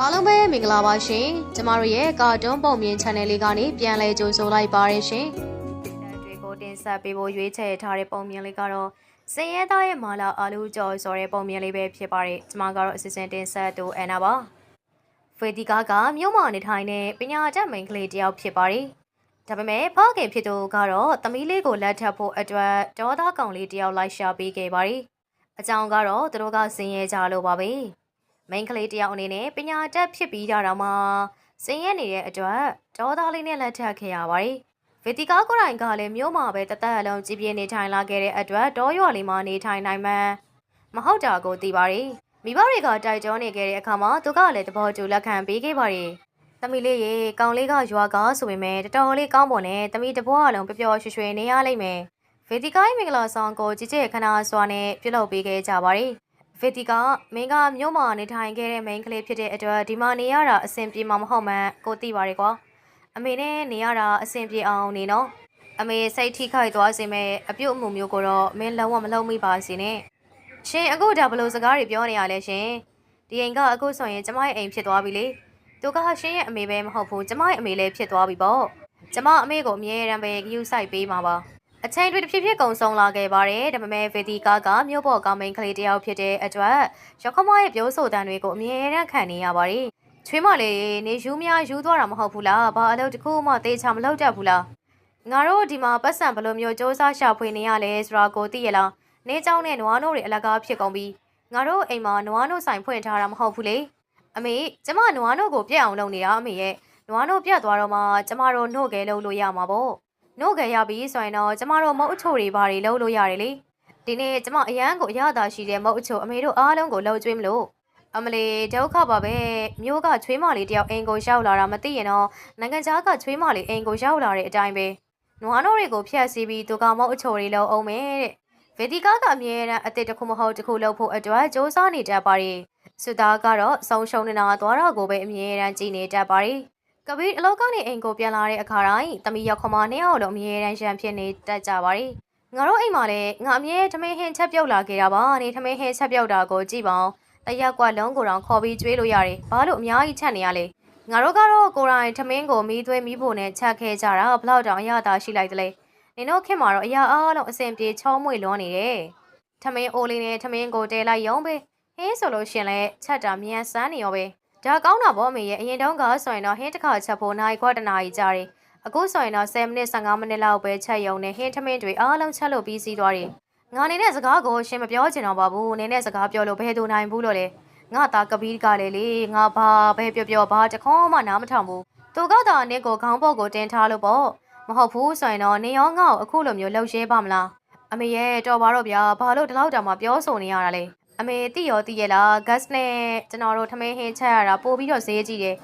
အားလုံးပဲမင်္ဂလာပါရှင်ကျမတို့ရဲ့ကာတွန်းပုံမြင် channel လေးကနေပြန်လည်ကြိုဆိုလိုက်ပါရရှင်တွေကိုတင်ဆက်ပေးဖို့ရွေးချယ်ထားတဲ့ပုံမြင်လေးကတော့စင်ရဲသားရဲ့မာလာအာလူကျော်ဆိုတဲ့ပုံမြင်လေးပဲဖြစ်ပါတယ်ကျမကတော့ assistant တင်ဆက်တူအန်နာပါဖေဒီကာကမြို့မှာနေထိုင်တဲ့ပညာတတ်မိန်းကလေးတစ်ယောက်ဖြစ်ပါတယ်ဒါပေမဲ့ဖခင်ဖြစ်သူကတော့သမီးလေးကိုလက်ထပ်ဖို့အတွက်ဒေါသကောင်လေးတစ်ယောက်လိုက်ရှာပေးခဲ့ပါတယ်အကြောင်းကတော့သူတို့ကစင်ရဲကြလို့ပါပဲ။ မိန်းကလေးတယောက်အနေနဲ့ပညာတတ်ဖြစ်ပြီးကြတော့မှစင်ရက်နေတဲ့အတွက်ဒေါသလေးနဲ့လက်ထပ်ခဲ့ရပါတယ်။ဗီတီကာကိုယ်တိုင်ကလည်းမြို့မှာပဲတသက်အလုံးကြည်ပြင်းနေထိုင်လာခဲ့တဲ့အတွက်တောရွာလေးမှာနေထိုင်နိုင်မှန်းမဟုတ်တာကိုသိပါတယ်။မိဘတွေကတိုက်တွန်းနေခဲ့တဲ့အခါမှာသူကလည်းသဘောတူလက်ခံပေးခဲ့ပါတယ်။သမီးလေးရေကောင်လေးကရွာကဆိုပေမဲ့တော်တော်လေးကောင်းပေါ်နဲ့သမီးတပွားအလုံးပျော်ပျော်ရွှင်ရွှင်နေရလိမ့်မယ်။ဗီတီကာရဲ့မင်္ဂလာဆောင်ကိုကြည်ကြဲခနာစွာနဲ့ပြုလုပ်ပေးခဲ့ကြပါတယ်။ ဗီတီကမင်းကမြို့မှာနေထိုင်ခဲ့တဲ့မိန်းကလေးဖြစ်တဲ့အတွက်ဒီမှာနေရတာအဆင်ပြေမှာမဟုတ်မှန်းကိုသိပါတယ်ကွာအမေနဲ့နေရတာအဆင်ပြေအောင်နေနော်အမေစိတ်ထိခိုက်သွားစေမဲ့အပြုတ်အမူမျိုးကိုတော့မင်းလုံးဝမလုံးမိပါစေနဲ့ရှင်အခုဒါဘလို့စကားတွေပြောနေရလဲရှင်ဒီအိမ်ကအခုဆိုရင်ကျမရဲ့အိမ်ဖြစ်သွားပြီလေသူကရှင်ရဲ့အမေပဲမဟုတ်ဘူးကျမရဲ့အမေလည်းဖြစ်သွားပြီပေါ့ကျမအမေကိုအမြဲတမ်းပဲဂရုစိုက်ပေးမှာပါ အချိန်တွေတစ်ဖြည်းဖြည်းကုံဆုံးလာခဲ့ပါတယ်ဒါပေမဲ့ဗေဒီကာကမြို့ပေါ်ကောင်းမိန်းကလေးတစ်ယောက်ဖြစ်တဲ့အတွက်ရခမရဲ့ပြောဆိုတမ်းတွေကိုအမြဲတမ်းခံနေရပါတယ်ချွေးမလေးနေယူများယူသွားတာမဟုတ်ဘူးလားဘာအလုပ်တစ်ခုမှတေးချမလုပ်တတ်ဘူးလားငါတို့ဒီမှာပတ်စံဘယ်လိုမျိုးစ조사ရှာဖွေနေရလဲဆိုတာကိုသိရလားနေเจ้าနဲ့နွားနို့တွေအလကားဖြစ်ကုန်ပြီငါတို့အိမ်မှာနွားနို့ဆိုင်ဖွင့်ထားတာမဟုတ်ဘူးလေအမေကျမနွားနို့ကိုပြက်အောင်လုပ်နေတာအမေရဲ့နွားနို့ပြက်သွားတော့မှကျမတို့နှုတ်ကဲလုပ်လို့ရမှာပေါ့ နှုတ်ကြရပြီဆိုရင်တော့ကျမတို့မုတ်အချိုတွေဘာတွေလုပ်လို့ရတယ်လေဒီနေ့ကျမအရန်ကိုအရသာရှိတဲ့မုတ်အချိုအမေတို့အားလုံးကိုလှုပ်ကြွေးမလို့အမလီဒုက္ခပါပဲမျိုးကချွေးမလေးတယောက်အိမ်ကိုရောက်လာတာမသိရင်တော့နိုင်ငံခြားကချွေးမလေးအိမ်ကိုရောက်လာတဲ့အတိုင်းပဲနွားနို့တွေကိုဖျက်ဆီးပြီးသူကမုတ်အချိုတွေလှုပ်အောင်မယ်တဲ့ဗေဒီကာကအမြဲတမ်းအစ်စ်တစ်ခုမဟုတ်တစ်ခုလှုပ်ဖို့အတွက်စ조사နေတတ်ပါရီစုသားကတော့ဆုံးရှုံးနေတာသွားတော့ကိုပဲအမြဲတမ်းကြည်နေတတ်ပါရီ ကပီးအလောက်ကနေအိမ်ကိုပြန်လာတဲ့အခါတိုင်းတမီရောက်ခမနှစ်ယောက်လုံးအမြဲတမ်းရန်ဖြစ်နေတတ်ကြပါရီငါတို့အိမ်မှာလည်းငါအမြဲထမင်းဟင်းချက်ပြုတ်လာခဲ့တာပါနေထမင်းဟင်းချက်ပြုတ်တာကိုကြည့်ပါအောင်တရက်ကွက်လုံးကိုတောင်ခေါ်ပြီးကျွေးလို့ရတယ်ဘာလို့အများကြီးချက်နေရလဲငါတို့ကတော့ကိုယ်တိုင်ထမင်းကိုမီးသွေးမီးဖို့နဲ့ချက်ခဲကြတာဘလောက်တောင်အရသာရှိလိုက်တလဲနင်တို့ခင်မှာတော့အရာအားလုံးအစင်ပြေချောမွေလွန်းနေတယ်ထမင်းအိုးလေးနဲ့ထမင်းကိုတဲလိုက်ရုံပဲဟင်းဆိုလို့ရှင်လဲချက်တာမြန်ဆန်းနေရောပဲ ဒါကောင်းတာပေါ့အမေရဲ့အရင်တုန်းကဆိုရင်တော့ဟင်းတစ်ခါချက်ဖို့နိုင်ခွက်တစ်နာရီကြာတယ်အခုဆိုရင်တော့10မိနစ်15မိနစ်လောက်ပဲချက်ရုံနဲ့ဟင်းထမင်းတွေအားလုံးချက်လို့ပြီးစီးသွားတယ်ငါနေတဲ့စကားကိုရှင်မပြောချင်တော့ပါဘူးနင်းနဲ့စကားပြောလို့ဘယ်သူနိုင်ဘူးလို့လဲငါသားကပီးကလည်းလေငါဘာပဲပြောပြောဘာတခေါမှနားမထောင်ဘူးသူကသာနင်းကိုခေါင်းပုတ်ကိုတင်ထားလို့ပေါ့မဟုတ်ဘူးဆိုရင်တော့နေရောငါ့ကိုအခုလိုမျိုးလှုပ်ရဲပါမလားအမေရဲ့တော်ပါတော့ဗျာဘာလို့ဒီလောက်တောင်မှပြောဆိုနေရတာလဲ အမေတိရောတိရဲ့လား gas နဲ့ကျွန်တော်တို့ထမင်းဟင်းချက်ရတာပို့ပြီးတော့ဈေးကြီးတယ်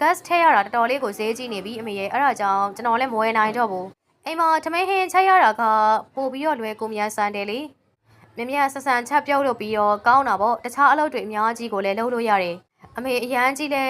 gas ထည့်ရတာတော်တော်လေးကိုဈေးကြီးနေပြီအမေရဲ့အဲ့ဒါကြောင့်ကျွန်တော်လည်းမဝယ်နိုင်တော့ဘူးအိမ်မှာထမင်းဟင်းချက်ရတာကပို့ပြီးတော့လွယ်ကူမြန်ဆန်တယ်လေမြင်မြန်ဆန်ဆန်ချက်ပြုတ်လို့ပြီးတော့ကောင်းတာပေါ့တခြားအလုပ်တွေအများကြီးကိုလည်းလုပ်လို့ရတယ်အမေအရန်ကြီးလဲ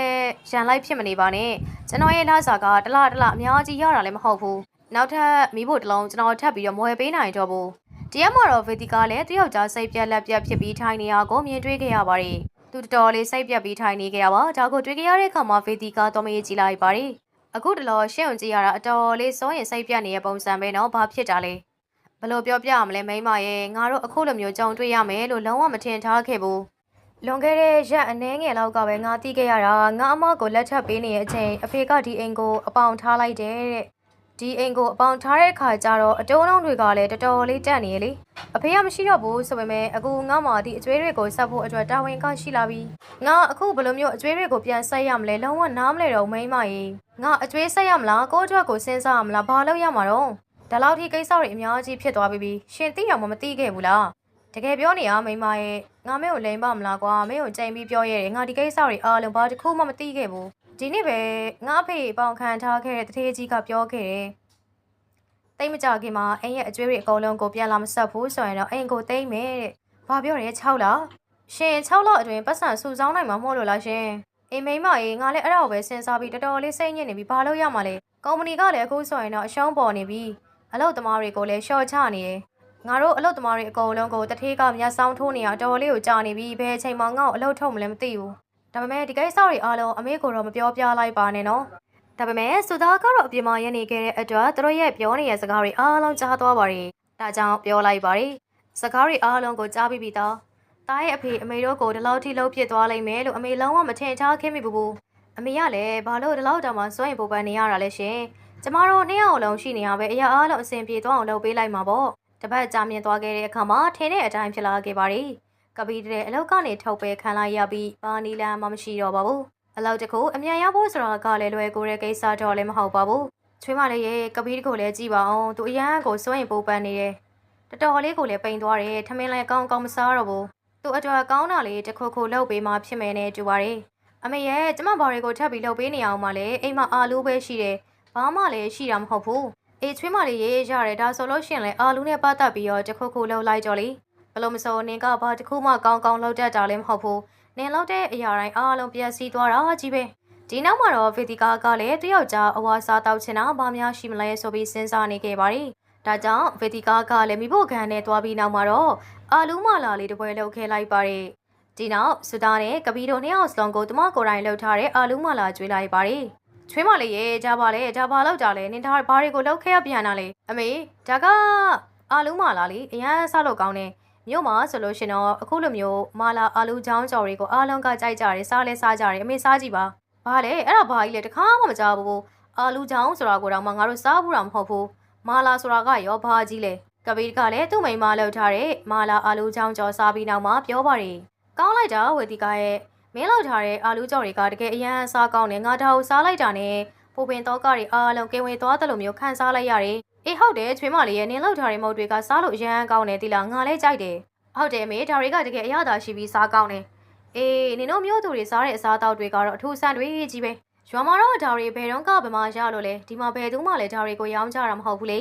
ရန်လိုက်ဖြစ်မနေပါနဲ့ကျွန်တော်ရဲ့လစာကတစ်လတစ်လအများကြီးရတာလည်းမဟုတ်ဘူးနောက်ထပ်မိဖို့တစ်လုံးကျွန်တော်ထပ်ပြီးတော့မဝယ်ပေးနိုင်တော့ဘူး တရားမှာတော့ဗေဒီကာလည်းတယောက်ကြားစိတ်ပြက်လက်ပြက်ဖြစ်ပြီးထိုင်နေရကိုမြင်တွေ့ခဲ့ရပါတယ်။သူတော်တော်လေးစိတ်ပြက်ပြီးထိုင်နေခဲ့ရပါဒါကိုတွေ့ကြရတဲ့အခါမှာဗေဒီကာတော့မရေးကြည့်လိုက်ပါတယ်။အခုတလောရှင့်ုံကြည့်ရတာအတော်လေးစိုးရင်စိတ်ပြက်နေတဲ့ပုံစံပဲနော်ဘာဖြစ်တာလဲ။ဘလို့ပြောပြရမလဲမိမရဲ့ငါတို့အခုလိုမျိုးကြုံတွေ့ရမယ်လို့လုံးဝမထင်ထားခဲ့ဘူး။လွန်ခဲ့တဲ့ရက်အနည်းငယ်လောက်ကပဲငါသိခဲ့ရတာငါအမကိုလက်ထပ်ပေးနေတဲ့အချိန်အဖေကဒီအိမ်ကိုအပေါင်ထားလိုက်တယ်တဲ့။ ဒီအိမ်ကိုအပေါင်ထားတဲ့အခါကျတော့အတုံးလုံးတွေကလည်းတော်တော်လေးတက်နေရလေအဖေကမရှိတော့ဘူးဆိုပေမဲ့အခုငါမှဒီအကျွေးတွေကိုဆက်ဖို့အတွက်တာဝန်ကရှိလာပြီငါအခုဘယ်လိုမျိုးအကျွေးတွေကိုပြန်ဆက်ရမလဲလုံးဝနားမလဲတော့မိန်းမကြီးငါအကျွေးဆက်ရမလားကိုယ့်အတွက်ကိုစဉ်းစားရမလားဘာလုပ်ရမှာတော့ဒါလောက်ထိကိစ္စတွေအများကြီးဖြစ်သွားပြီပြီရှင်သိအောင်မသိခဲ့ဘူးလားတကယ်ပြောနေရမိန်းမရဲ့ငါမင်းကိုလိန်ပါမလားကွာမင်းကိုကြိမ်ပြီးပြောရတယ်ငါဒီကိစ္စတွေအားလုံးဘာတစ်ခုမှမသိခဲ့ဘူး ဒီနေ့ပဲငါအဖေပေါင်ခံထားခဲ့တဲ့တထေးကြီးကပြောခဲ့တယ်တိတ်မကြခင်မှာအိမ်ရဲ့အကျွေးတွေအကုန်လုံးကိုပြန်လာမဆက်ဘူးဆိုရင်တော့အိမ်ကိုတိတ်မယ်တဲ့။ဘာပြောရဲ6လရှင်6လအတွင်းပတ်စံစုဆောင်းနိုင်မှာမဟုတ်လို့လားရှင်။အိမ်မိန်းမကြီးငါလည်းအဲ့ဒါကိုပဲစဉ်းစားပြီးတော်တော်လေးစိတ်ညစ်နေပြီဘာလို့ရမှာလဲ။ကုမ္ပဏီကလည်းအခုဆိုရင်တော့အရှုံးပေါ်နေပြီ။အလုပ်သမားတွေကိုလည်းရှော့ချနေတယ်။ငါတို့အလုပ်သမားတွေအကုန်လုံးကိုတထေးကမြတ်ဆောင်ထိုးနေရတော်တော်လေးကိုကြာနေပြီဘယ်အချိန်မှငါ့ကိုအလုပ်ထုတ်မလဲမသိဘူး။ ဒါပေမဲ့ဒီကိစ္စတွေအားလုံးအမေကိုတော့မပြောပြလိုက်ပါနဲ့နော်ဒါပေမဲ့စုသားကတော့အပြင်မှာရနေခဲ့တဲ့အတွက်သူတို့ရဲ့ပြောနေတဲ့စကားတွေအားလုံးကြားသွားပါတယ်ဒါကြောင့်ပြောလိုက်ပါတယ်စကားတွေအားလုံးကိုကြားပြီးပြီသားတားရဲ့အဖေအမေတို့ကိုဒီလောက်ထိလှုပ်ဖြစ်သွားလိမ့်မယ်လို့အမေလုံးဝမထင်ချခဲ့မိဘူးဘူးအမေကလည်းဘာလို့ဒီလောက်တောင်မှစွန့်ရင်ပူပန်နေရတာလဲရှင်ကျမတို့နှစ်ယောက်လုံးရှိနေရပဲအရာအားလုံးအဆင်ပြေသွားအောင်လုပ်ပေးလိုက်မှာပေါ့တပတ်ကြာမြင့်သွားခဲ့တဲ့အခါမှာထင်းတဲ့အတိုင်းဖြစ်လာခဲ့ပါတယ် ကပီးတဲ့အလောက်ကနေထုတ်ပဲခံလိုက်ရပြီးဘာနီလန်မှမရှိတော့ပါဘူးအလောက်တကူအမြန်ရဖို့ဆိုတာကလည်းလွယ်ကူတဲ့ကိစ္စတော့လည်းမဟုတ်ပါဘူးချွေးမလေးရဲ့ကပီးတကိုလည်းကြည့်ပါအောင်သူအရန်ကိုစွန့်ရင်ပူပန်နေတယ်တော်တော်လေးကိုလည်းပိန်သွားတယ်ထမင်းလည်းကောင်းကောင်းမစားတော့ဘူးသူအတွက်ကောင်းတာလေးတစ်ခုခုလုပ်ပေးမှဖြစ်မယ်နဲ့တူပါတယ်အမေရဲ့ကျမဘာတွေကိုထပ်ပြီးလုပ်ပေးနေအောင်မလဲအိမ်မှာအာလူပဲရှိတယ်ဘာမှလည်းရှိတာမဟုတ်ဘူးအေးချွေးမလေးရေးရတယ်ဒါဆိုလို့ရှရင်လဲအာလူနဲ့ပတ်သက်ပြီးတော့တစ်ခုခုလုပ်လိုက်ကြလေ ဘလို့မစိုးနင်ကဘာတစ်ခုမှကောင်းကောင်းလုပ်တတ်တာလည်းမဟုတ်ဘူးနင်လုပ်တဲ့အရာတိုင်းအားလုံးပြည့်စည်သွားတာကြီးပဲဒီနောက်မှာတော့ဗီတီကာကလည်းတယောက်ကြားအဝါစားတောက်ချင်တာဘာများရှိမလဲဆိုပြီးစဉ်းစားနေခဲ့ပါတယ်ဒါကြောင့်ဗီတီကာကလည်းမိဖို့ခံနဲ့သွားပြီးနောက်မှာတော့အာလူမလာလေးတစ်ပွဲလုပ်ခဲ့လိုက်ပါတယ်ဒီနောက်စူတာနဲ့ကပီတို့နှစ်ယောက်စလုံးကိုတမကိုယ်တိုင်လှုပ်ထားတဲ့အာလူမလာကျွေးလိုက်ပါတယ်ချွေးမလေးရေကြပါလေကြပါလောက်ကြလဲနင်ဒါဘာတွေကိုလောက်ခဲ့ရပြန်တာလေအမေဒါကအာလူမလာလေအရန်ဆောက်လို့ကောင်းတယ် မြို့မှာဆိုလို့ရှင်တော့အခုလိုမျိုးမာလာအာလူချောင်းကြော်တွေကိုအားလုံးကကြိုက်ကြတယ်စားလဲစားကြတယ်အမေစားကြည့်ပါဘာလဲအဲ့ဒါဘာကြီးလဲတခါမှမကြားဘူးအာလူချောင်းဆိုတာကိုတော့မှငါတို့စားဘူးတာမဟုတ်ဘူးမာလာဆိုတာကရောဘာကြီးလဲကပီကလည်းသူ့မိန်းမလောက်ထားတဲ့မာလာအာလူချောင်းကြော်စားပြီးနောက်မှပြောပါတယ်ကောင်းလိုက်တာဝေတီကရဲ့မင်းလောက်ထားတဲ့အာလူကြော်တွေကတကယ်အရန်စားကောင်းတယ်ငါဒါကိုစားလိုက်တာနဲ့ ပူပင်တော့ကတွေအားလုံးကင်ဝေသွားတယ်လို့မျိုးခံစားလိုက်ရတယ်အေးဟုတ်တယ်ချွေးမလေးရဲ့နင်းလောက်ထားတဲ့မုတ်တွေကစားလို့အရန်ကောင်းတယ်တိလားငါလည်းကြိုက်တယ်ဟုတ်တယ်မေဒါတွေကတကယ်အရသာရှိပြီးစားကောင်းတယ်အေးနင်တို့မျိုးသူတွေစားတဲ့အစားအသောက်တွေကတော့အထူးဆန်းတွေကြီးပဲရွာမှာတော့ဒါတွေဘယ်တော့ကဘယ်မှာရလို့လဲဒီမှာဘယ်သူမှလည်းဒါတွေကိုရောင်းကြတာမဟုတ်ဘူးလေ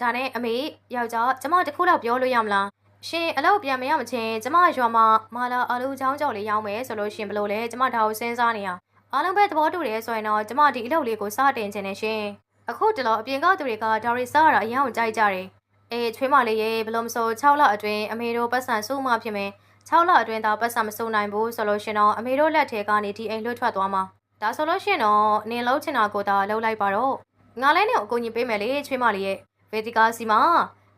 ဒါနဲ့အမေယောက်ျားကျမတခုတော့ပြောလို့ရမလားရှင်အလောက်ပြန်မရမချင်းကျမရွာမှာမာလာအလူချောင်းကြော်လေးရောင်းမယ်ဆိုလို့ရှင်ဘလို့လဲကျမဒါကိုစဉ်းစားနေရ အားလုံးပဲသဘောတူတယ်ဆိုရင်တော့ကျမဒီအလုပ်လေးကိုစတင်ခြင်းနဲ့ရှင်အခုတလောအပြင်ကသူတွေကဒါတွေစားရတာအရင်ကြိုက်ကြတယ်အေးချွေးမလေးရေဘလို့မဆို6လအတွင်းအမေတို့ပတ်စံစုမှဖြစ်မယ်6လအတွင်းသာပတ်စံမစုနိုင်ဘူးဆိုလို့ရှင်တော့အမေတို့လက်ထဲကနေဒီအိမ်လွတ်ထွက်သွားမှာဒါဆိုလို့ရှင်တော့နင်လုံးချင်တာကိုသာလှုပ်လိုက်ပါတော့ငါလည်းနဲ့အကူညီပေးမယ်လေချွေးမလေးရဲ့ဗေဒီကာစီမှာ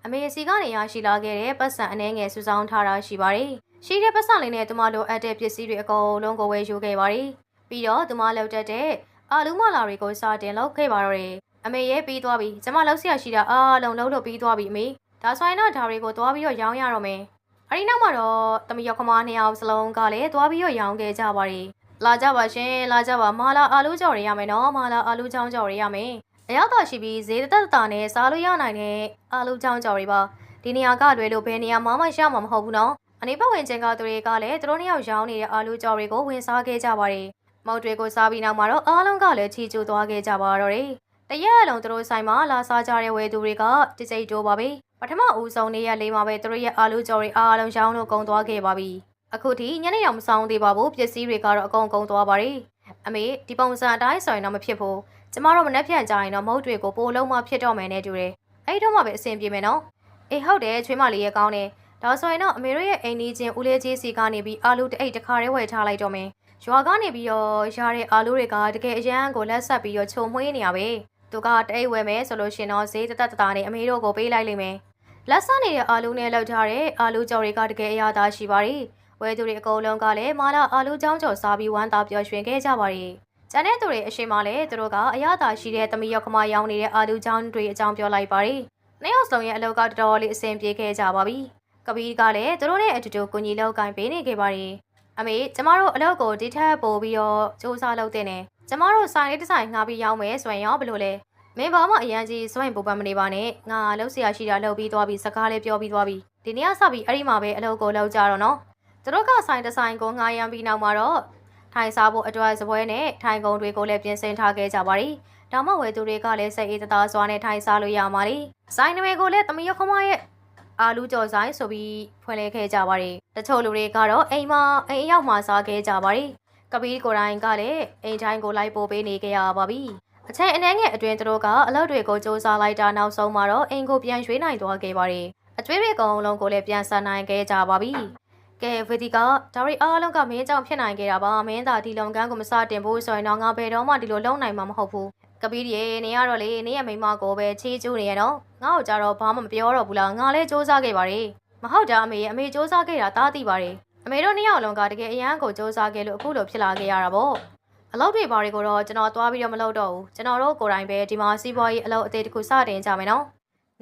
အမေစီကနေရရှိလာခဲ့တဲ့ပတ်စံအနှဲငယ်စုဆောင်းထားတာရှိပါတယ်။ရှိတဲ့ပတ်စံလေးနဲ့သူမလိုအပ်တဲ့ပစ္စည်းတွေအကုန်လုံးကိုဝယ်ယူခဲ့ပါတယ်။ ပြီးတော့သူမလောက်တတ်တဲ့အာလူမလာတွေကိုစတင်လုပ်ခဲ့ပါတော့တယ်။အမေရဲ့ပြီးသွားပြီ။ကျမလောက်ဆရာရှိတာအားလုံးလုံးလို့ပြီးသွားပြီအမေ။ဒါဆိုရင်တော့ဒါတွေကိုသွားပြီးတော့ရောင်းရတော့မယ်။အဲဒီနောက်မှာတော့တမီယောက်ခမနှစ်ယောက်စလုံးကလည်းသွားပြီးတော့ရောင်းခဲ့ကြပါတယ်။လာကြပါရှင်လာကြပါမာလာအာလူကြော်ရရမယ်နော်မာလာအာလူချောင်းကြော်ရရမယ်။အရသာရှိပြီးဈေးသက်သက်တာနဲ့စားလို့ရနိုင်တဲ့အာလူချောင်းကြော်တွေပါဒီနေရာကလွယ်လို့ဘယ်နေရာမှမရမှာမဟုတ်ဘူးနော်အနေပတ်ဝင်ခြင်းကသူတွေကလည်းသူတို့နှစ်ယောက်ရောင်းနေတဲ့အာလူကြော်တွေကိုဝင်စားခဲ့ကြပါတယ် မောက်တွေကိုစားပြီးနောက်မှာတော့အားလုံးကလည်းချီကျူသွားခဲ့ကြပါတော့တယ်တရက်အလုံးသူတို့ဆိုင်မှာလာစားကြတဲ့ဝယ်သူတွေကတစိတ်တိုးပါပြီပထမဦးဆုံးနေ့ရက်လေးမှာပဲသူတို့ရဲ့အာလူကြော်တွေအားလုံးရောင်းလို့ကုန်သွားခဲ့ပါပြီအခုထိညနေတော့မဆောင်သေးပါဘူးပစ္စည်းတွေကတော့အကုန်ကုန်သွားပါပြီအမေဒီပုံစံအတိုင်းဆိုရင်တော့မဖြစ်ဘူးကျမတို့မနှက်ဖြန်ကြရင်တော့မဟုတ်တွေကိုပိုလုံးမှဖြစ်တော့မယ်နဲ့တူတယ်အဲ့တော့မှပဲအဆင်ပြေမယ်နော်အေးဟုတ်တယ်ချွေးမလေးရဲ့ကောင်းတယ်ဒါဆိုရင်တော့အမေတို့ရဲ့အိမ်နီးချင်းဦးလေးကြီးစီကနေပြီးအာလူတအိတ်တစ်ခါတည်းဝယ်ထားလိုက်တော့မယ် ရွာကနေပြီးတော့ရတဲ့အာလူတွေကတကယ်အရန်ကိုလက်ဆက်ပြီးတော့ခြုံမွှေးနေရပဲသူကတအိတ်ဝယ်မယ်ဆိုလို့ရှင်တော့ဈေးတသက်တတာနဲ့အမေတို့ကိုပေးလိုက်လိမ့်မယ်လက်ဆက်နေတဲ့အာလူနဲ့လောက်ထားတဲ့အာလူကြော်တွေကတကယ်အရသာရှိပါတယ်ဝဲသူတွေအကုန်လုံးကလည်းမာလာအာလူချောင်းကြော်စားပြီးဝမ်းသာပျော်ရွှင်ခဲ့ကြပါတယ်။ကျန်တဲ့သူတွေအရှိမလည်းသူတို့ကအရသာရှိတဲ့သမီးရောက်ခမရောင်းနေတဲ့အာလူချောင်းတွေအကြောင်းပြောလိုက်ပါတယ်။နှစ်ယောက်လုံးရဲ့အလုပ်ကတော်တော်လေးအဆင်ပြေခဲ့ကြပါပြီ။ကပီးကလည်းသူတို့နဲ့အတူတူကိုကြီးလောက်ကင်ပေးနေခဲ့ပါတယ်။ အမေကျမတို့အလုပ်ကိုဒီထက်ပိုပြီးတော့စူးစမ်းလုပ်တဲ့နဲ့ကျမတို့ဆိုင်လေးတစ်ဆိုင်ငှားပြီးရောင်းမယ်ဆိုရင်ရောဘယ်လိုလဲမင်းဘာမှအရန်ကြီးစွန့်ပူပန်မနေပါနဲ့ငါလှုပ်ဆရာရှိတာလှုပ်ပြီးသွားပြီးစကားလည်းပြောပြီးသွားပြီးဒီနေ့ကစပြီးအဲ့ဒီမှာပဲအလုပ်ကိုလုပ်ကြတော့နော်သူတို့ကဆိုင်တစ်ဆိုင်ကိုငှားရမ်းပြီးနောက်မှာတော့ထိုင်စားဖို့အတွက်စပွဲနဲ့ထိုင်ကုန်တွေကိုလည်းပြင်ဆင်ထားခဲ့ကြပါရီဒါမှဝယ်သူတွေကလည်းစိတ်အေးတသားစွာနဲ့ထိုင်စားလို့ရပါလိဆိုင်နွေကိုလည်းသမီးရခမရဲ့ အာလူကြော်ဆိုင်ဆိုပြီးဖွင့်လဲခဲ့ကြပါရီတချို့လူတွေကတော့အိမ်မှာအိမ်ရောက်မှစားခဲ့ကြပါရီကပီးကိုယ်တိုင်ကလည်းအိမ်တိုင်းကိုလိုက်ပို့ပေးနေကြရပါပြီအချိန်အနည်းငယ်အတွင်းသူတို့ကအလုပ်တွေကိုစ조사လိုက်တာနောက်ဆုံးမှာတော့အိမ်ကိုပြန်ရွှေ့နိုင်သွားခဲ့ပါရီအကျွေးတွေအကုန်လုံးကိုလည်းပြန်ဆန်နိုင်ခဲ့ကြပါပြီကဲဝေဒီကဒါရီအားလုံးကမင်းကြောင့်ဖြစ်နိုင်ခဲ့တာပါမင်းသာဒီလုံကန်းကိုမစတင်ဘူးဆိုရင်တော့ငါဘယ်တော့မှဒီလိုလုံနိုင်မှာမဟုတ်ဘူးကပီးဒီရေနေရတော့လေနေရမိန်းမကိုပဲချီးကျူးနေရတော့ ငါ့ကိုကြတော့ဘာမှမပြောတော့ဘူးလားငါလည်းစူးစမ်းခဲ့ပါတယ်မဟုတ်တာအမေရဲ့အမေစူးစမ်းခဲ့တာတားသိပါတယ်အမေတို့နှစ်ယောက်လုံးကတကယ်အရန်ကိုစူးစမ်းခဲ့လို့အခုလိုဖြစ်လာခဲ့ရတာပေါ့အလုပ်တွေဘာတွေကိုတော့ကျွန်တော်သွားပြီးတော့မလုပ်တော့ဘူးကျွန်တော်တို့ကိုယ်တိုင်ပဲဒီမှာစီးပွားရေးအလုပ်အသေးတစ်ခုစတင်ကြမယ်နော်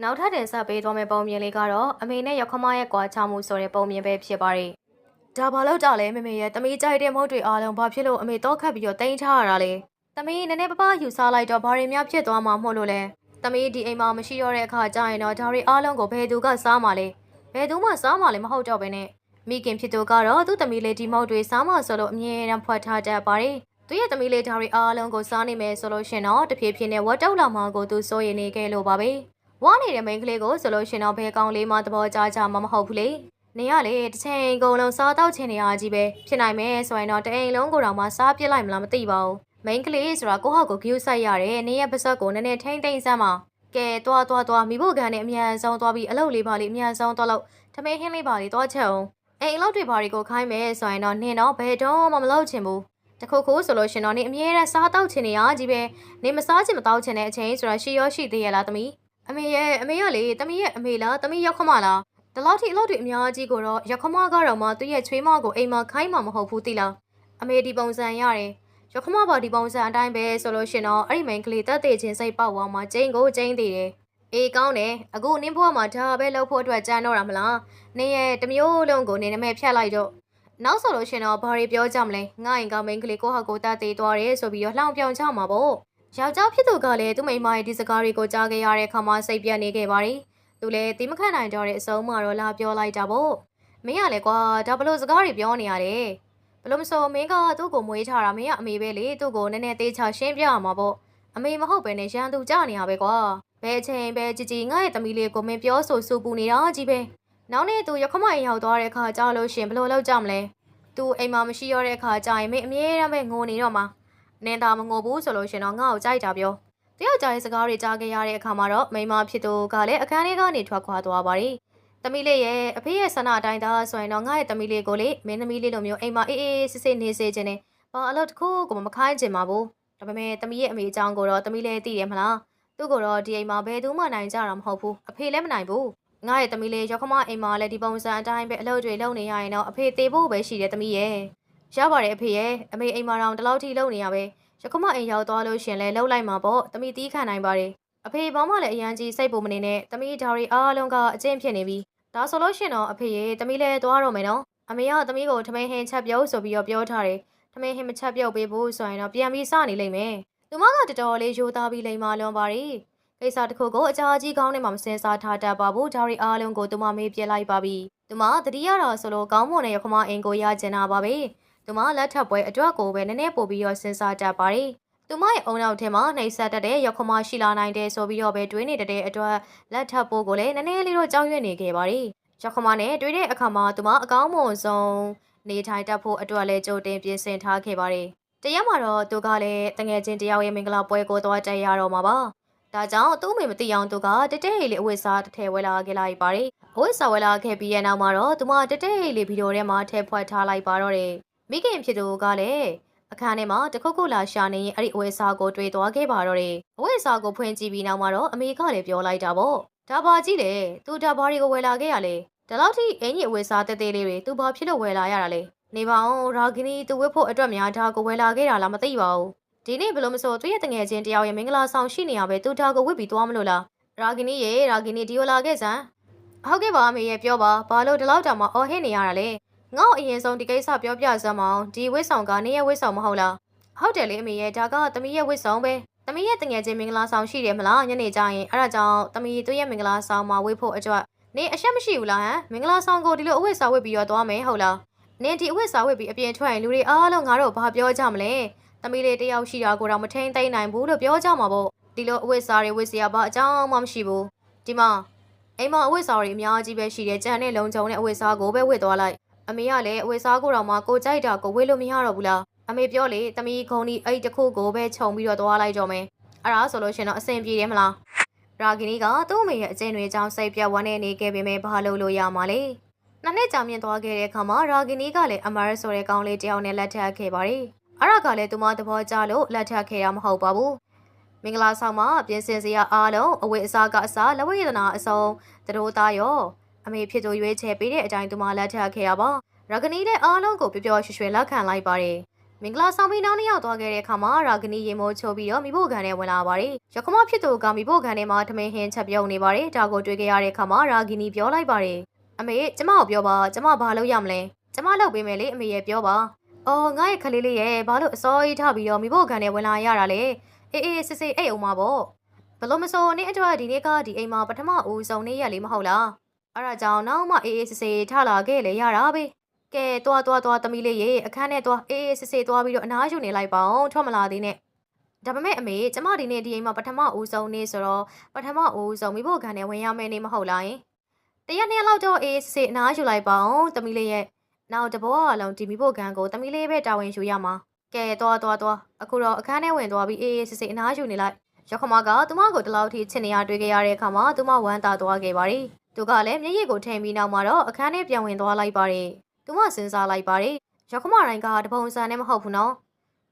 နောက်ထပ်တင်ဆက်ပေးသွားမယ့်ပုံမြင်လေးကတော့အမေနဲ့ရခမရဲ့ကွာချမှုဆိုတဲ့ပုံမြင်ပဲဖြစ်ပါတယ်။ဒါဘာလို့ကြလဲမမေရဲ့တမီးကြိုက်တဲ့မဟုတ်တွေအားလုံးဘာဖြစ်လို့အမေတော့ခတ်ပြီးတော့တိန်းထားရတာလဲ။တမီးနည်းနည်းပပယူစားလိုက်တော့ဘာတွေများဖြစ်သွားမှာမဟုတ်လို့လဲ။ တမီးဒီအိမ်မှာမရှိတော့တဲ့အခါကျရင်တော့ဒါတွေအားလုံးကိုဘယ်သူကစားမှာလဲ။ဘယ်သူမှစားမှာလည်းမဟုတ်တော့ဘဲနဲ့မိခင်ဖြစ်သူကတော့သူ့တမီးလေးဒီမဟုတ်တွေစားမှာဆိုလို့အမြဲတမ်းဖွက်ထားတတ်ပါတယ်။သူရဲ့တမီးလေးဒါတွေအားလုံးကိုစားနေမယ်ဆိုလို့ရှင်တော့တဖြည်းဖြည်းနဲ့ဝတ်တုတ်လာမှကိုသူစိုးရိမ်နေခဲ့လို့ပါပဲ။ဝါနေတဲ့မိန်းကလေးကိုဆိုလို့ရှင်တော့ဘယ်ကောင်လေးမှသဘောကျကြမှာမဟုတ်ဘူးလေနေရလေတစ်ချိန်ကုန်လုံးစားတော့ချင်နေရကြီးပဲဖြစ်နိုင်မယ်ဆိုရင်တော့တအိမ်လုံးကိုတော့မှစားပြစ်လိုက်မလားမသိပါဘူး မိန်းကလေးဆိုတာကိုယ့်ဟာကိုဂယူဆိုင်ရတယ်နေရပါစက်ကိုနည်းနည်းထိမ့်သိမ့်စမ်းပါကဲတွားတွားတွားမိဖို့ကန်နဲ့အမြန်ဆုံးတွားပြီးအလုပ်လေးပါလေးအမြန်ဆုံးတွားလို့ထမင်းဟင်းလေးပါလေးတွားချက်အောင်အိမ်အလုပ်တွေပါတွေကိုခိုင်းမယ်ဆိုရင်တော့နင်တော့ဘယ်တော့မှမလုပ်ချင်ဘူးတခုခုဆိုလို့ရှင်တော့နေအမြဲတမ်းစားတော့ချင်နေရကြီးပဲနေမစားချင်မတော့ချင်တဲ့အချိန်ဆိုတာရှိရောရှိသေးရလားသမီးအမေရဲ့အမေကလေတမီးရဲ့အမေလားတမီးရောက်ခမလားဒီလောက်ထိအလုပ်တွေအများကြီးကိုတော့ရောက်ခမကတော့မှသူ့ရဲ့ချွေးမကိုအိမ်မှာခိုင်းမှာမဟုတ်ဘူးတိလားအမေဒီပုံစံရတယ် ရောက်ခမပါဒီပုံစံအတိုင်းပဲဆိုလို့ရှင်တော့အဲ့ဒီမိန်ကလေးတက်တဲ့ချင်းစိတ်ပေါက်သွားမှကျင်းကိုကျင်းသေးတယ်အေးကောင်းတယ်အခုနင်းဘွားမှာဒါပဲလုပ်ဖို့အတွက်ကြမ်းတော့တာမလားနင်းရဲ့တမျိုးလုံးကိုနင်းနမဲဖြတ်လိုက်တော့နောက်ဆိုလို့ရှင်တော့ဘာတွေပြောကြမလဲငါ့အိမ်ကမိန်ကလေးကိုဟာကိုတက်သေးသွားတယ်ဆိုပြီးတော့လှောင်ပြောင်ကြမှာပေါ့ယောက်ျားဖြစ်သူကလည်းသူ့မိန်းမရဲ့ဒီစကားတွေကိုကြားခဲ့ရတဲ့အခါမှာစိတ်ပြတ်နေခဲ့ပါတယ်။သူလည်းတိမခန့်နိုင်တော့တဲ့အဆုံးမှာတော့လာပြောလိုက်တာပေါ့။မင်းကလည်းကွာဒါဘလို့စကားတွေပြောနေရတယ်။ ဘလို့မဆိုမင်းကသူ့ကိုမွေးထားတာမင်းကအမေပဲလေသူ့ကိုနည်းနည်းသေးချရှင်းပြရမှာပေါ့။အမေမဟုတ်ပဲနဲ့ရန်သူကြနေရပဲကွာ။ဘယ်အချိန်ပဲကြည်ကြည်ငါ့ရဲ့သမီးလေးကိုမင်းပြောဆိုစူပူနေတာကြီးပဲ။နောက်နေ့သူရခမရင်ရောက်သွားတဲ့အခါကြားလို့ရှင်ဘလို့လောက်ကြမလဲ။ तू အိမ်မှာမရှိရတဲ့အခါကြာရင်မင်းအမြဲတမ်းပဲငိုနေတော့မှာ။နင်သာမငိုဘူးဆိုလို့ရှင်တော့ငါ့ကိုကြိုက်တာပြောတယောက်ကြားရဲ့စကားတွေကြားခဲ့ရတဲ့အခါမှာတော့မိမဖြစ်သူကလည်းအခန်းလေးကနေထွက်ခွာသွားပါတယ်။ သမီးလေးရဲ့အဖေရဲ့ဆန္ဒအတိုင်းသာဆိုရင်တော့ငါ့ရဲ့သမီးလေးကိုလေမင်းသမီးလေးလိုမျိုးအိမ်မှာအေးအေးဆေးဆေးနေစေခြင်းနဲ့ဘာအလုပ်တစ်ခုကိုမခိုင်းချင်ပါဘူး။ဒါပေမဲ့သမီးရဲ့အမေအကြောင်းကိုတော့သမီးလေးသိတယ်မလား။သူ့ကိုတော့ဒီအိမ်မှာဘယ်သူမှနိုင်ကြတာမဟုတ်ဘူး။အဖေလည်းမနိုင်ဘူး။ငါ့ရဲ့သမီးလေးရောက်ခမအိမ်မှာလည်းဒီပုံစံအတိုင်းပဲအလုပ်တွေလုပ်နေရရင်တော့အဖေသေးဖို့ပဲရှိတယ်သမီးရဲ့။ရပါတယ်အဖေရဲ့အမေအိမ်မှာတော့ဒီလောက်ထိလုပ်နေရပဲ။ရခမအိမ်ရောက်သွားလို့ရှင်လဲလှုပ်လိုက်မှာပေါ့တမိတီးခံနိုင်ပါတယ်အဖေဘောင်းမလည်းအရန်ကြီးစိတ်ပူမနေနဲ့တမိဒါရီအားလုံးကအကျင့်ဖြစ်နေပြီ ဒါဆိုလို့ရှင်တော့အဖေရေတမိလည်းသွားတော့မယ်နော်အမေကတမိကိုထမင်းဟင်းချက်ပြုတ်ဆိုပြီးတော့ပြောထားတယ်ထမင်းဟင်းမချက်ပြုတ်ပေးဖို့ဆိုရင်တော့ပြန်ပြီးစနေလိမ့်မယ်သူမကတော်တော်လေးရိုးသားပြီးလိမ္မာလွန်ပါရီကိစ္စတစ်ခုကိုအကြာကြီးကောင်းနေမှမစင်စားထားတတ်ပါဘူးဒါရီအားလုံးကိုသူမမေးပြလိုက်ပါပြီသူမတတိယတော့ဆိုလို့ကောင်းမွန်တဲ့ရခမအိမ်ကိုရကျင်တာပါပဲသူမလက်ထပ်ပွဲအတွက်ကိုပဲနည်းနည်းပို့ပြီးတော့စဉ်းစားတတ်ပါရီ သူမရဲ့အုံနောက်ထဲမှာနှိပ်စက်တတ်တဲ့ရောက်ခမရှိလာနိုင်တဲ့ဆိုပြီးတော့ပဲတွေးနေတဲ့အတွက်လက်ထပ်ဖို့ကိုလည်းနည်းနည်းလေးတော့ကြောက်ရွံ့နေခဲ့ပါရီရောက်ခမနဲ့တွေးတဲ့အခါမှာသူမအကောင်းမွန်ဆုံးနေထိုင်တတ်ဖို့အတွက်လည်းကြိုတင်ပြင်ဆင်ထားခဲ့ပါရီတရက်မှာတော့သူကလည်းတငယ်ချင်းတယောက်ရဲ့မင်္ဂလာပွဲကိုသွားတက်ရတော့မှာပါဒါကြောင့်သူ့မိမသိအောင်သူကတတဲဟေးလေးအဝတ်စားတစ်ထည်ဝဲလာခဲ့လိုက်ပါရီအဝတ်စားဝဲလာခဲ့ပြီးရဲ့နောက်မှာတော့သူမတတဲဟေးလေးဗီဒီယိုထဲမှာထည့်ဖွက်ထားလိုက်ပါတော့တယ်မိခင်ဖြစ်သူကလည်း အခန်းထဲမှာတခုတ်ခုတ်လာရှာနေရင်အဲ့ဒီအဝယ်စားကိုတွေ့သွားခဲ့ပါတော့တယ်အဝယ်စားကိုဖွင့်ကြည့်ပြီးနောက်မှာတော့အမေကလည်းပြောလိုက်တာပေါ့ဒါပါကြီးလေသူဒါဘာတွေကိုဝယ်လာခဲ့ရလဲဒါလောက်ထိအင်ကြီးအဝယ်စားတဲတဲလေးတွေသူဘာဖြစ်လို့ဝယ်လာရတာလဲနေပါအောင်ရာဂီနီသူဝတ်ဖို့အတွက်များဒါကိုဝယ်လာခဲ့တာလားမသိပါဘူးဒီနေ့ဘလို့မဆိုသူရဲ့တငယ်ချင်းတယောက်ရဲ့မင်္ဂလာဆောင်ရှိနေရပဲသူဒါကိုဝတ်ပြီးသွားမလို့လားရာဂီနီရေရာဂီနီဒီယိုလာခဲ့စမ်းဟုတ်ကဲ့ပါအမေရဲ့ပြောပါဘာလို့ဒီလောက်တောင်မှအော်ဟစ်နေရတာလဲ ငါ့အရင်ဆုံးဒီကိစ္စပြောပြစမ်းမအောင်ဒီဝစ်ဆောင်ကနေရဲ့ဝစ်ဆောင်မဟုတ်လားဟုတ်တယ်လေအမေရဲ့ဒါကသမီးရဲ့ဝစ်ဆောင်ပဲသမီးရဲ့တငယ်ချင်းမင်္ဂလာဆောင်ရှိတယ်မလားညနေကျရင်အဲ့ဒါကြောင့်သမီးသူ့ရဲ့မင်္ဂလာဆောင်မှာဝတ်ဖို့အတွက်နေအရှက်မရှိဘူးလားဟမ်မင်္ဂလာဆောင်ကိုဒီလိုအဝတ်စားဝတ်ပြီးတော့သွားမယ်ဟုတ်လားနင်ဒီအဝတ်စားဝတ်ပြီးအပြင်ထွက်ရင်လူတွေအားလုံးငါတို့ဘာပြောကြမလဲသမီးလေးတယောက်ရှိတာကိုတော့မထိန်သိမ့်နိုင်ဘူးလို့ပြောကြမှာပေါ့ဒီလိုအဝတ်စားတွေဝတ်စရာဘာအကြောင်းမှမရှိဘူးဒီမှာအိမ်မှာအဝတ်စားတွေအများကြီးပဲရှိတယ်ကြံတဲ့လုံချုံတဲ့အဝတ်စားကိုပဲဝတ်သွားလိုက် အမေကလည်းအဝတ်စားကိုတော့မှကိုကြိုက်တာကိုဝတ်လို့မရတော့ဘူးလားအမေပြောလေတမီးခုံဒီအဲ့တခုကိုပဲခြုံပြီးတော့သွားလိုက်ကြမယ်အဲ့ဒါဆိုလို့ရှင်တော့အဆင်ပြေတယ်မလားရာဂီနီကသူ့အမေရဲ့အကျင့်တွေအကြောင်းစိတ်ပြတ်ဝမ်းနေနေခဲ့ပေမဲ့ဘာလို့လို့ရမှာလဲနှစ်နှစ်ကြာမြင့်သွားခဲ့တဲ့အခါမှာရာဂီနီကလည်းအမရဆိုတဲ့ကောင်းလေးတယောက်နဲ့လက်ထပ်ခဲ့ပါတယ်။အဲ့ဒါကလည်းသူမသဘောကျလို့လက်ထပ်ခဲ့တာမဟုတ်ပါဘူး။မင်္ဂလာဆောင်မှာပြင်ဆင်စရာအားလုံးအဝတ်အစားကအစားလက်ဝဲရတနာအစုံသတို့သားရော အမေဖြစ်သူရွေးချယ်ပေးတဲ့အတိုင်းသူမလက်ထပ်ခဲ့ရပါ။ရာဂီနီတဲ့အားလုံးကိုပျော်ပျော်ရွှင်ရွှင်လက်ခံလိုက်ပါတယ်။မင်္ဂလာဆောင်ပြီးနောက်နှစ်ယောက်သွားခဲ့တဲ့အခါမှာရာဂီနီရေမိုးချိုးပြီးတော့မိဖို့ခံနဲ့ဝင်လာပါတယ်။ရခမဖြစ်သူကမိဖို့ခံထဲမှာထမင်းဟင်းချက်ပြုတ်နေပါတယ်။ဒါကိုတွေ့ကြရတဲ့အခါမှာရာဂီနီပြောလိုက်ပါတယ်။အမေကျမကိုပြောပါကျမဘာလုပ်ရမလဲကျမလုပ်ပေးမယ်လေအမေရဲ့ပြောပါအော်ငါရဲ့ခလေးလေးရဲ့ဘာလို့အစောကြီးထပြီးတော့မိဖို့ခံနဲ့ဝင်လာရတာလဲအေးအေးစစ်စစ်အိတ်အောင်ပါပေါ့ဘလို့မစိုးနေ့အတွက်ဒီနေ့ကဒီအိမ်မှာပထမဦးဆုံးနေ့ရက်လေးမဟုတ်လား အဲ့ဒါကြောင့်နောက်မှအေးအေးစစ်စစ်ထလာခဲ့လေရတာပဲကဲတွားတွားတွားသမီးလေးရေအခန်းထဲတွားအေးအေးစစ်စစ်တွားပြီးတော့အနားယူနေလိုက်ပါအောင်ထွက်မလာသေးနဲ့ဒါပေမဲ့အမေကျမဒီနေ့ဒီအိမ်မှာပထမဦးဆုံးနေ့ဆိုတော့ပထမဦးဆုံးမိဖို့ခံနဲ့ဝင်ရမယ်နေမဟုတ်လားယင်တရက်နှစ်ရက်လောက်တော့အေးစစ်အနားယူလိုက်ပါအောင်တမီလေးရဲ့နောက်တဘောအလုံးဒီမီဖို့ကန်ကိုတမီလေးပဲတာဝန်ယူရမှာကဲသွားသွားသွားအခုတော့အခန်းထဲဝင်သွားပြီးအေးအေးစစ်စစ်အနားယူနေလိုက်ရခမကသူမကိုတလောက်ထိချစ်နေရတွေ့ကြရတဲ့အခါမှာသူမဝမ်းသာသွားခဲ့ပါတယ် သူကလည်းမျက်ရည်ကိုထိန်ပြီးနောက်မှာတော့အခန်းထဲပြန်ဝင်သွားလိုက်ပါတယ်သူမစဉ်းစားလိုက်ပါတယ်ရခမတိုင်းကတပုံစံနဲ့မဟုတ်ဘူးနော်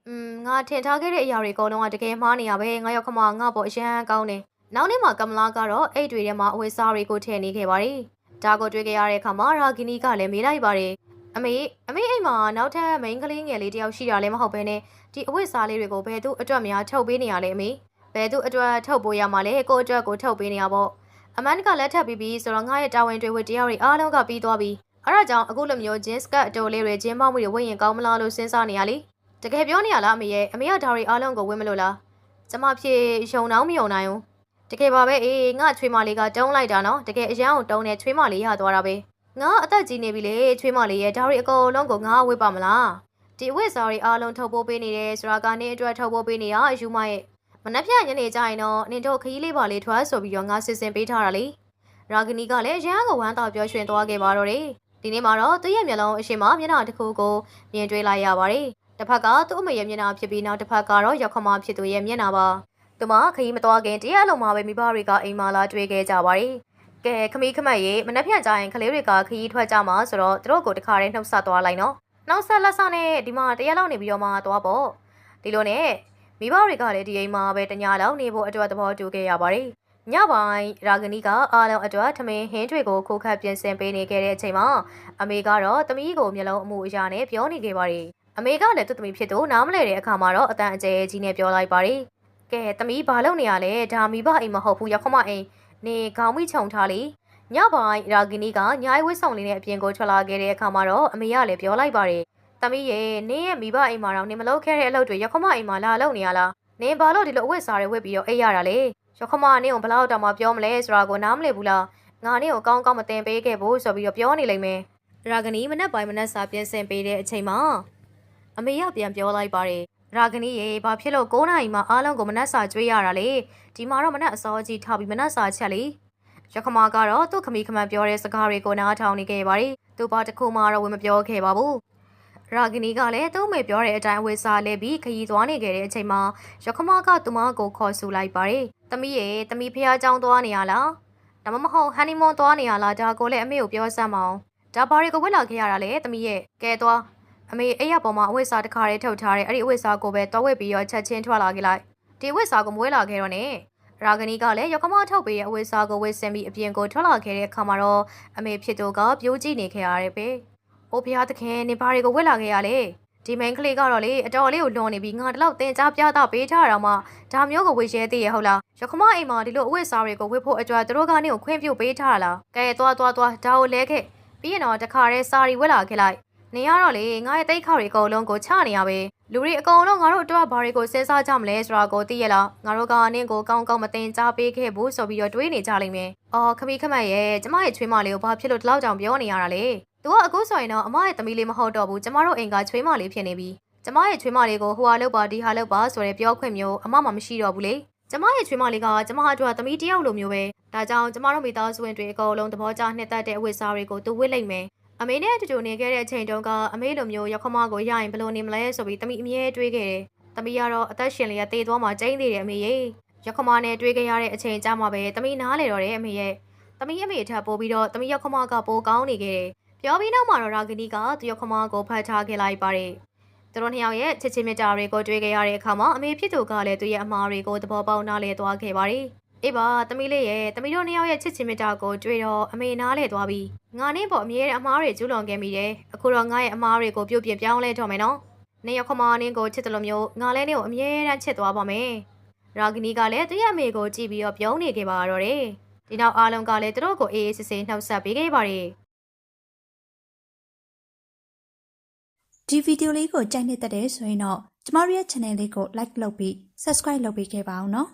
อืมငါထင်ထားခဲ့တဲ့အရာတွေအကုန်လုံးကတကယ်မှားနေရပဲငါရခမငါ့ပေါ်အရန်ကောင်းတယ်နောက်နေ့မှာကမလာကတော့အိတ်တွေထဲမှာအဝတ်စားတွေကိုထည့်နေခဲ့ပါတယ်။ဒါကိုတွေ့ကြရတဲ့အခါမှာရာဂီနီကလည်းမေးလိုက်ပါတယ်။အမေအမေအိမ်မှာနောက်ထပ်မိန်းကလေးငယ်လေးတယောက်ရှိတာလည်းမဟုတ်ဘဲနဲ့ဒီအဝတ်စားလေးတွေကိုဘယ်သူအတွက်များထုတ်ပေးနေရလဲအမေ။ဘယ်သူအတွက်ထုတ်ပေးရမှာလဲကိုအတွက်ကိုထုတ်ပေးနေရပေါ့။ အမန်ကလည်းထပ်ပြီးပြီးဆိုတော့ငါရဲ့တာဝန်တွေဝတ်တရားတွေအားလုံးကပြီးသွားပြီ။အဲ့ဒါကြောင့်အခုလိုမျိုးဂျင်းစကတ်အတိုလေးတွေဂျင်းပေါက်မှုတွေဝတ်ရင်ကောင်းမလားလို့စဉ်းစားနေရလေ။တကယ်ပြောနေရလားအမေရဲ့အမေကဒါတွေအားလုံးကိုဝတ်မလို့လား။ကျမဖြစ်ယုံတော့မယုံနိုင်ဘူး။တကယ်ပါပဲအေးငါချွေးမလေးကတုံးလိုက်တာနော်တကယ်အရန်ကိုတုံးနေချွေးမလေးရသွားတာပဲငါအသက်ကြီးနေပြီလေချွေးမလေးရဲ့ဒါရီအကုန်လုံးကိုငါဝစ်ပါမလားဒီအဝတ်စားတွေအားလုံးထုတ်ပိုးပေးနေတယ်ဆိုတာကနေအတွက်ထုတ်ပိုးပေးနေရအယူမရဲ့ မနှက်ဖြန်ညနေကျရင်တော့နင်တို့ခရီးလေးပါလေးထွားဆိုပြီးတော့ငါစစ်စင်ပေးထားတာလေရာဂနီကလည်းရန်ကိုဝမ်းသာပြောရွှင်သွားခဲ့ပါတော့တယ်ဒီနေ့မှာတော့သူ့ရဲ့မျက်လုံးအရှိမမျက်နှာတစ်ခုကိုမြင်တွေ့လိုက်ရပါတယ်တစ်ဖက်ကသူ့အမေရဲ့မျက်နှာဖြစ်ပြီးနောက်တစ်ဖက်ကတော့ရောက်ခမဖြစ်သူရဲ့မျက်နှာပါသူမခရီးမသွားခင်တရားလုံးမှာပဲမိဘတွေကအိမ်မှာလာတွေ့ခဲ့ကြပါတယ်။ကဲခမီးခမက်ရေမနှက်ဖြန်ကြရင်ကလေးတွေကခရီးထွက်ကြမှာဆိုတော့သူတို့ကိုတခါတည်းနှုတ်ဆက်သွားလိုက်နော်။နောက်ဆက်လက်ဆက်နဲ့ဒီမှာတရားလောက်နေပြီးတော့မှသွားပေါ့။ဒီလိုနဲ့ မိဘတွေကလည်းဒီအိမ်မှာပဲတညလောက်နေဖို့အတွက်သဘောတူခဲ့ရပါတယ်။ညပိုင်းရာဂနီကအားလုံးအတွက်ထမင်းဟင်းတွေကိုခိုးခတ်ပြင်ဆင်ပေးနေခဲ့တဲ့အချိန်မှာအမေကတော့သမီးကိုမျိုးလုံးအမှုအရာနဲ့ပြောနေခဲ့ပါတယ်။အမေကလည်းသူ့သမီးဖြစ်သူနားမလဲတဲ့အခါမှာတော့အတန်အကျဲကြီးနဲ့ပြောလိုက်ပါတယ်။ကဲသမီးဘာလုပ်နေရလဲဒါမိဘအိမ်မဟုတ်ဘူးရောက်ခမအိမ်နေခေါင်းမိခြုံထားလေညပိုင်းရာဂီနီကညာဝစ်ဆောင်လေးနဲ့အပြင်ကိုထွက်လာခဲ့တဲ့အခါမှာတော့အမေကလည်းပြောလိုက်ပါတယ် သမီးရေနင်းရဲ့မိဘအိမ်မှာတော့နင်မလုပ်ခဲ့တဲ့အလုပ်တွေရောက်ခမအိမ်မှာလာလုပ်နေရလားနင်ဘာလို့ဒီလိုအဝတ်စားတွေဝတ်ပြီးတော့အိပ်ရတာလဲရောက်ခမနင်းကိုဘလောက်တောင်မှပြောမလဲဆိုတာကိုနားမလည်ဘူးလားငါနင်းကိုကောင်းကောင်းမတင်ပေးခဲ့ဘူးဆိုပြီးတော့ပြောနေလိမ့်မယ်ရာဂီနီမနက်ပိုင်းမနက်စာပြင်ဆင်ပေးတဲ့အချိန်မှာအမေကပြန်ပြောလိုက်ပါတယ်ရာဂနီရေဘာဖြစ်လို့9နာရီမှအားလုံးကိုမနက်စာကျွေးရတာလေဒီမှာတော့မနက်အစောကြီးထားပြီးမနက်စာချက်လေရခမကတော့သူ့ခမီခမန်ပြောတဲ့စကားတွေကိုနားထောင်နေခဲ့ပါတယ်သူဘာတစ်ခုမှတော့ဝင်မပြောခဲ့ပါဘူး ရာဂနီကလည်းသူ့မေပြောတဲ့အတိုင်းဝေစားလဲပြီးခရီးသွားနေခဲ့တဲ့အချိန်မှာရခမကသူမကိုခေါ်ဆူလိုက်ပါတယ်သမီးရေသမီးဖះเจ้าသွားနေရလားဒါမှမဟုတ်ဟန်နီမွန်သွားနေရလားဒါကိုလည်းအမေကိုပြောစမ်းမအောင်ဒါဘာတွေကိုဝက်လာခဲ့ရတာလဲသမီးရဲ့ကဲသွား အမေအဲ့ရပေါ်မှာအဝတ်စားတစ်ခါတည်းထုတ်ထားတယ်အဲ့ဒီအဝတ်စားကိုပဲတော်ဝက်ပြီးတော့ချက်ချင်းထွက်လာခဲ့လိုက်ဒီအဝတ်စားကိုမွေးလာခဲ့တော့ ਨੇ ရာဂနီကလည်းရောက်ခမထုတ်ပေးတဲ့အဝတ်စားကိုဝတ်ဆင်ပြီးအပြင်ကိုထွက်လာခဲ့တဲ့အခါမှာတော့အမေဖြစ်သူကပြိုးကြည့်နေခဲ့ရတယ်ပဲ။ အိုဖျားသခင်နေဘာတွေကိုဝတ်လာခဲ့ရလဲ။ဒီမင်းကလေးကတော့လေအတော်လေးကိုလွန်နေပြီးငါတလောက်တင်ကြားပြတာပေးထားတာမှဒါမျိုးကိုဝတ်ရဲသေးရဟုတ်လား။ရောက်ခမအိမ်မှာဒီလိုအဝတ်စားတွေကိုဝတ်ဖို့အတွက်သူတို့ကနေကိုခွင့်ပြုပေးထားတာလား။ကဲသွားသွားသွားဒါကိုလဲခဲ့ပြီးရင်တော့တခါတည်းစာရီဝတ်လာခဲ့လိုက်နေရတော့လေငါရဲ့တိတ်ခါတွေအကုန်လုံးကိုချနေရပဲလူတွေအကုန်လုံးငါတို့အတွက်ဘာတွေကိုစဉ်းစားကြမလဲဆိုတာကိုသိရလားငါတို့ကနင့်ကိုကောင်းကောင်းမတင်ကြားပေးခဲ့ဘူးဆိုပြီးတော့တွေးနေကြလိမ့်မယ်အော်ခမီခမတ်ရဲ့ကျမရဲ့ချွေးမလေးကိုဘာဖြစ်လို့ဒီလောက်တောင်ပြောနေရတာလဲ သူကအခုဆိုရင်တော့အမရဲ့သမီးလေးမဟုတ်တော့ဘူးကျမတို့အိမ်ကချွေးမလေးဖြစ်နေပြီကျမရဲ့ချွေးမလေးကိုဟိုဟာလုပ်ပါဒီဟာလုပ်ပါဆိုတဲ့ပြောခွင့်မျိုးအမမှမရှိတော့ဘူးလေကျမရဲ့ချွေးမလေးကကျမအတွက်သမီးတစ်ယောက်လိုမျိုးပဲဒါကြောင့်ကျမတို့မိသားစုဝင်တွေအကုန်လုံးသဘောကျနှစ်သက်တဲ့အဝတ်စားတွေကိုသူဝတ်လိုက်မယ်အမေနဲ့အတူတူနေခဲ့တဲ့အချိန်တုန်းကအမေလိုမျိုးရောက်ခမကိုရရင်ဘယ်လိုနေမလဲဆိုပြီးတမီအမြဲတွေးခဲ့တယ်။တမီကတော့အသက်ရှင်လျက်တေးသွားမှကျင်းသေးတယ်အမေရဲ့။ရောက်ခမနဲ့တွေးခဲ့ရတဲ့အချိန်ကြာမှပဲတမီနားလေတော့တယ်အမေရဲ့။တမီအမေထပ်ပို့ပြီးတော့တမီရောက်ခမကပိုကောင်းနေခဲ့တယ်။ ပြောပြီးနောက်မှာတော့ရာဂနီကသူရခမကိုဖတ်ထားခဲ့လိုက်ပါတယ်သူတို့နှစ်ယောက်ရဲ့ချစ်ချင်းမြတ်တာတွေကိုတွေ့ခဲ့ရတဲ့အခါမှာအမေဖြစ်သူကလည်းသူ့ရဲ့အမားတွေကိုသဘောပေါက်နားလည်သွားခဲ့ပါတယ်အေးပါသမီးလေးရဲ့သမီးတို့နှစ်ယောက်ရဲ့ချစ်ချင်းမြတ်တာကိုတွေ့တော့အမေနားလည်သွားပြီငါနဲ့ပေါ့အမေရဲ့အမားတွေကျူးလွန်ခဲ့မိတယ်အခုတော့ငါရဲ့အမားတွေကိုပြုတ်ပြင်းပြောင်းလဲတော့မယ်နော်နေရခမနင်းကိုချစ်တယ်လို့မျိုးငါလည်းနေကိုအမြဲတမ်းချစ်သွားပါမယ်ရာဂနီကလည်းသူ့ရဲ့အမေကိုကြည့်ပြီးတော့ပြုံးနေခဲ့ပါတော့တယ်ဒီနောက်အားလုံးကလည်းသူတို့ကိုအေးအေးဆေးဆေးနှုတ်ဆက်ပေးခဲ့ပါတယ် ဒီဗီဒီယိုလေးကိုကြိုက်နေတဲ့တဲ့ဆိုရင်တော့ကျမတို့ရဲ့ channel လေးကို like လုပ်ပြီး subscribe လုပ်ပေးခဲ့ပါအောင်နော်